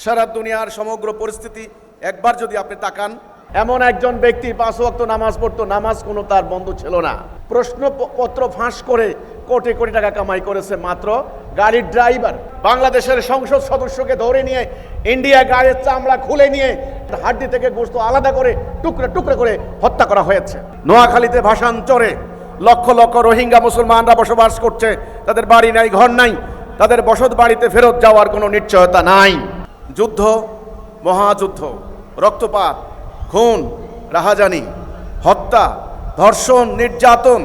সারা দুনিয়ার সমগ্র পরিস্থিতি, একবার যদি আপনি তাকান, এমন একজন ব্যক্তি পাঁচ ওয়াক্ত নামাজ পড়তো, নামাজ কোনো তার বন্ধ ছিল না। প্রশ্নপত্র ফাঁস করে কোটি কোটি টাকা কামাই করেছে মাত্র গাড়ির ড্রাইভার। বাংলাদেশের সংসদ সদস্যকে ধরে নিয়ে, ইন্ডিয়া গাড়ির চামড়া খুলে নিয়ে, হাড্ডি থেকে গোস্ত আলাদা করে, টুকরা টুকরা করে হত্যা করা হয়েছে। নোয়াখালীতে ভাষান্তরে লক্ষ লক্ষ রোহিঙ্গা মুসলমানরা বসবাস করছে। তাদের বাড়ি নাই, ঘর নাই। তাদের বসত বাড়িতে ফেরত যাওয়ার কোনো নিশ্চয়তা নাই। যুদ্ধ, মহাযুদ্ধ, রক্তপাত, খুন, রাহাজানি, হত্যা, ধর্ষণ, নির্যাতন,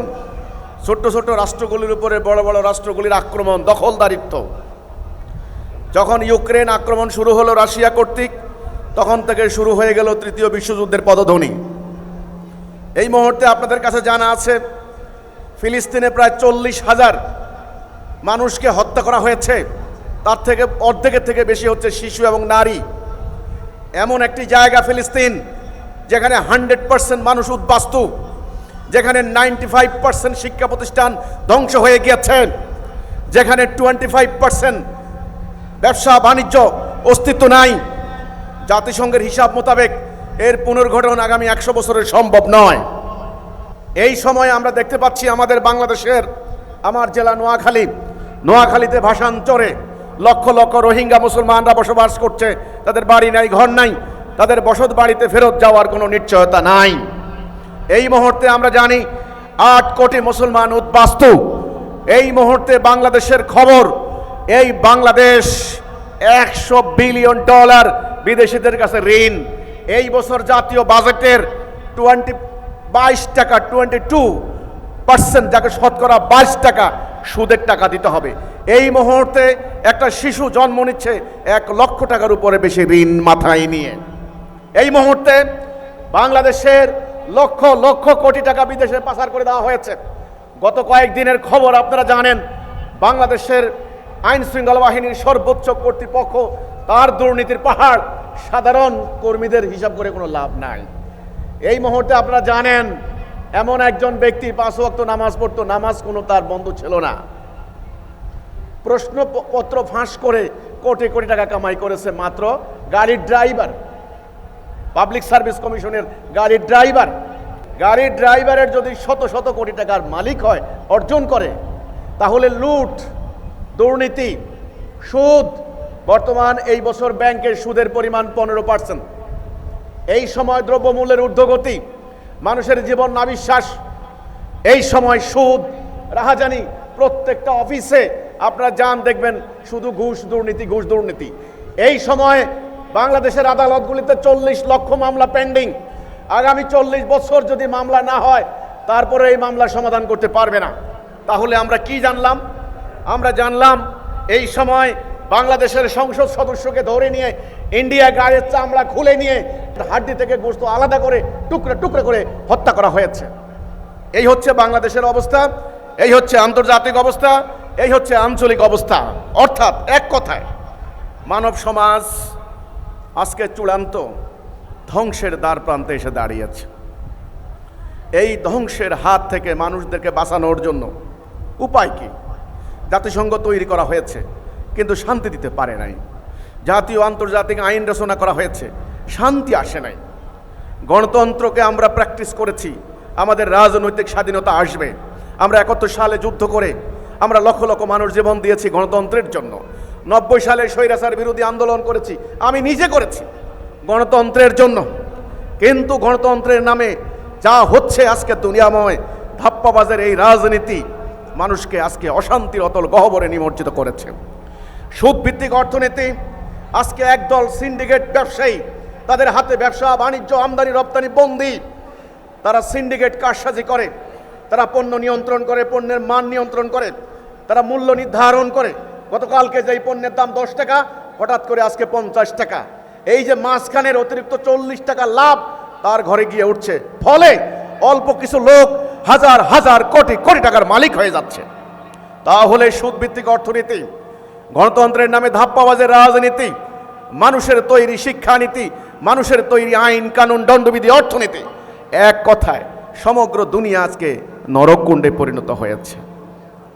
ছোট্ট ছোট্ট রাষ্ট্রগুলির উপরে বড় বড় রাষ্ট্রগুলির আক্রমণ, দখলদারিত্ব। যখন ইউক্রেন আক্রমণ শুরু হলো রাশিয়া কর্তৃক, তখন থেকে শুরু হয়ে গেল তৃতীয় বিশ্বযুদ্ধের পদধ্বনি। এই মুহূর্তে আপনাদের কাছে জানা আছে, ফিলিস্তিনে প্রায় চল্লিশ হাজার মানুষকে হত্যা করা হয়েছে। তার থেকে অর্ধেকের থেকে বেশি হচ্ছে শিশু এবং নারী। এমন একটি জায়গা ফিলিস্তিন, যেখানে হান্ড্রেড পার্সেন্ট মানুষ উদ্বাস্তু, যেখানে নাইনটি ফাইভ পার্সেন্ট শিক্ষা প্রতিষ্ঠান ধ্বংস হয়ে গিয়েছে, যেখানে টোয়েন্টি ফাইভ পার্সেন্ট ব্যবসা, বাণিজ্য অস্তিত্ব নাই। জাতিসংঘের হিসাব মোতাবেক এর পুনর্গঠন আগামী একশো বছরের সম্ভব নয়। এই সময় আমরা দেখতে পাচ্ছি আমাদের বাংলাদেশের, আমার জেলা নোয়াখালী। নোয়াখালীতে ভাষান্তরে লক্ষ লক্ষ রোহিঙ্গা মুসলমানরা বসবাস করছে। তাদের বাড়ি নাই, ঘর নাই। তাদের বসত বাড়িতে ফেরত যাওয়ার কোনো নিশ্চয়তা নাই। এই মুহূর্তে আমরা জানি আট কোটি মুসলমান উদ্বাস্তু। এই মুহূর্তে বাংলাদেশের খবর, এই বাংলাদেশ একশো বিলিয়ন ডলার বিদেশিদের কাছে ঋণ। এই বছর জাতীয় বাজেটের টোয়েন্টি বাইশ টাকা, টোয়েন্টি টু পার্সেন্ট যাকে শতকরা বাইশ টাকা সুদের টাকা দিতে হবে। এই মুহূর্তে একটা শিশু জন্ম নিচ্ছে এক লক্ষ টাকার উপরে বেশি ঋণ মাথায় নিয়ে। এই মুহূর্তে বাংলাদেশের লক্ষ লক্ষ কোটি টাকা বিদেশে পাচার করে দেওয়া হয়েছে। গত কয়েকদিনের খবর আপনারা জানেন, বাংলাদেশের আইন শৃঙ্খলা বাহিনীর সর্বোচ্চ কর্তৃপক্ষ, তার দুর্নীতির পাহাড়, সাধারণ কর্মীদের হিসাব করে কোনো লাভ নাই। এই মুহূর্তে আপনারা জানেন, এমন একজন ব্যক্তি পাঁচ ওয়াক্ত নামাজ পড়তো, নামাজ কোনো তার বন্ধ ছিল না। প্রশ্নপত্র ফাঁস করে কোটি কোটি টাকা কামাই করেছে মাত্র গাড়ির ড্রাইভার পাবলিক সার্ভিস কমিশনের গাড়ির ড্রাইভার। গাড়ির ড্রাইভারের যদি শত শত কোটি টাকার মালিক হয়, অর্জন করে, তাহলে লুট, দুর্নীতি, সুদ, বর্তমান এই বছর ব্যাংকের সুদের পরিমাণ পনেরো পার্সেন্ট এই সময় দ্রব্যমূল্যের ঊর্ধ্বগতি, মানুষের জীবন নাবিশ্বাস, এই সময় সুদ, রাহাজানি প্রত্যেকটা অফিসে আপনারা যান দেখবেন, শুধু ঘুষ দুর্নীতি ঘুষ দুর্নীতি। এই সময় বাংলাদেশের আদালতগুলিতে চল্লিশ লক্ষ মামলা পেন্ডিং আগামী চল্লিশ বছর যদি মামলা না হয়, তারপরে এই মামলা সমাধান করতে পারবে না। তাহলে আমরা কি জানলাম? আমরা জানলাম, এই সময় বাংলাদেশের সংসদ সদস্যকে ধরে নিয়ে, ইন্ডিয়া গাড়ির চামড়া খুলে নিয়ে, হাড্ডি থেকে গোস্ত আলাদা করে, টুকরা টুকরা করে হত্যা করা হয়েছে। এই হচ্ছে বাংলাদেশের অবস্থা, এই হচ্ছে আন্তর্জাতিক অবস্থা এই হচ্ছে আঞ্চলিক অবস্থা। অর্থাৎ এক কথায়, মানব সমাজ আজকে চূড়ান্ত ধ্বংসের দ্বার প্রান্তে এসে দাঁড়িয়েছে। এই ধ্বংসের হাত থেকে মানুষদেরকে বাঁচানোর জন্য উপায় কি? জাতিসংঘ তৈরি করা হয়েছে, কিন্তু শান্তি দিতে পারে নাই। জাতীয় আন্তর্জাতিক আইন রচনা করা হয়েছে, শান্তি আসে নাই। গণতন্ত্রকে আমরা প্র্যাকটিস করেছি, আমাদের রাজনৈতিক স্বাধীনতা আসবে। আমরা একাত্তর সালে যুদ্ধ করে আমরা লক্ষ লক্ষ মানুষ জীবন দিয়েছি গণতন্ত্রের জন্য। নব্বই সালে স্বৈরাচার বিরোধী আন্দোলন করেছি, আমি নিজে করেছি গণতন্ত্রের জন্য। কিন্তু গণতন্ত্রের নামে যা হচ্ছে আজকে দুনিয়াময় ধাপ্পাবাজের এই রাজনীতি মানুষকে আজকে অশান্তির অতল গহবরে নিমজ্জিত করেছে। সুদভিত্তিক অর্থনীতি, আজকে একদল সিন্ডিকেট ব্যবসায়ী, তাদের হাতে ব্যবসা, বাণিজ্য, আমদানি, রপ্তানি, বন্দি। তারা সিন্ডিকেট কারসাজি করে, তারা পণ্য নিয়ন্ত্রণ করে, পণ্যের মান নিয়ন্ত্রণ করে। তারা মূল্য নির্ধারণ করে। গতকালকে যেই পণ্যের দাম দশ টাকা, হঠাৎ করে আজকে পঞ্চাশ টাকা। এই যে মাঝখানের অতিরিক্ত চল্লিশ টাকা লাভ, তার ঘরে গিয়ে উঠছে। ফলে অল্প কিছু লোক হাজার হাজার কোটি কোটি টাকার মালিক হয়ে যাচ্ছে। তাহলে সুদভিত্তিক অর্থনীতি, গণতন্ত্রের নামে ধাপ্পাবাজের রাজনীতি, মানুষের তৈরি শিক্ষানীতি, মানুষের তৈরি আইন কানুন দণ্ডবিধি অর্থনীতি, এক কথায় সমগ্র দুনিয়া আজকে নরককুণ্ডে পরিণত হয়েছে।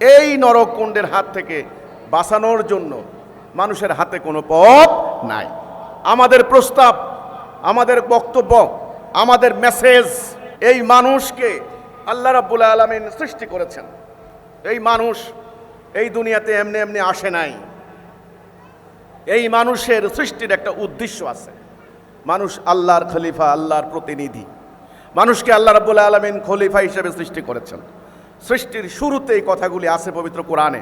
এই নরককুণ্ডের হাত থেকে বাঁচানোর জন্য মানুষের হাতে কোনো পথ নাই। আমাদের প্রস্তাব, আমাদের বক্তব্য, আমাদের মেসেজ এই মানুষকে আল্লাহ রাব্বুল আলমিন সৃষ্টি করেছেন। এই মানুষ এই দুনিয়াতে এমনি এমনি আসে নাই। এই মানুষের সৃষ্টির একটা উদ্দেশ্য আছে। মানুষ আল্লাহর খলিফা, আল্লাহর প্রতিনিধি। মানুষকে আল্লাহ রাব্বুল আলমিন খলিফা হিসেবে সৃষ্টি করেছেন। সৃষ্টির শুরুতে এই কথাগুলি আছে পবিত্র কোরআনে।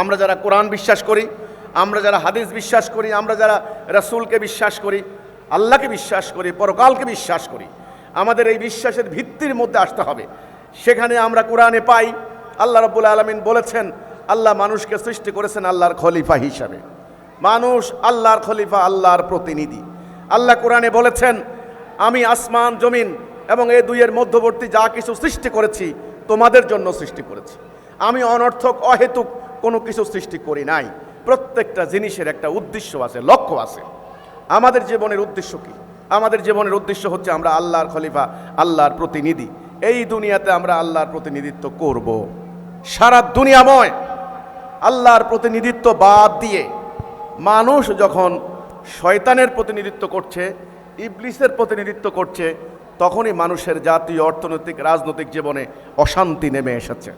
আমরা যারা কোরআন বিশ্বাস করি, আমরা যারা হাদিস বিশ্বাস করি, আমরা যারা রাসূলকে বিশ্বাস করি, আল্লাহকে বিশ্বাস করি, পরকালকে বিশ্বাস করি, আমাদের এই বিশ্বাসের ভিত্তির মধ্যে আসতে হবে। সেখানে আমরা কোরআনে পাই, আল্লাহ রাব্বুল আলমিন বলেছেন, আল্লাহ মানুষকে সৃষ্টি করেছেন আল্লাহর খলিফা হিসাবে। মানুষ আল্লাহর খলিফা, আল্লাহর প্রতিনিধি। আল্লাহ কোরআনে বলেছেন, আমি আসমান, জমিন এবং এই দুইয়ের মধ্যবর্তী যা কিছু সৃষ্টি করেছি তোমাদের জন্য সৃষ্টি করেছি। আমি অনর্থক, অহেতুক কোনো কিছু সৃষ্টি করি নাই। প্রত্যেকটা জিনিসের একটা উদ্দেশ্য আছে, লক্ষ্য আছে। আমাদের জীবনের উদ্দেশ্য কি? আমাদের জীবনের উদ্দেশ্য হচ্ছে আমরা আল্লাহর খলিফা, আল্লাহর প্রতিনিধি। এই দুনিয়াতে আমরা আল্লাহর প্রতিনিধিত্ব করব। সারা দুনিয়াময় আল্লাহর প্রতিনিধিত্ব বাদ দিয়ে মানুষ যখন শয়তানের প্রতিনিধিত্ব করছে, ইবলিসের প্রতিনিধিত্ব করছে তখনই মানুষের জাতীয় অর্থনৈতিক রাজনৈতিক জীবনে অশান্তি নেমে এসেছে।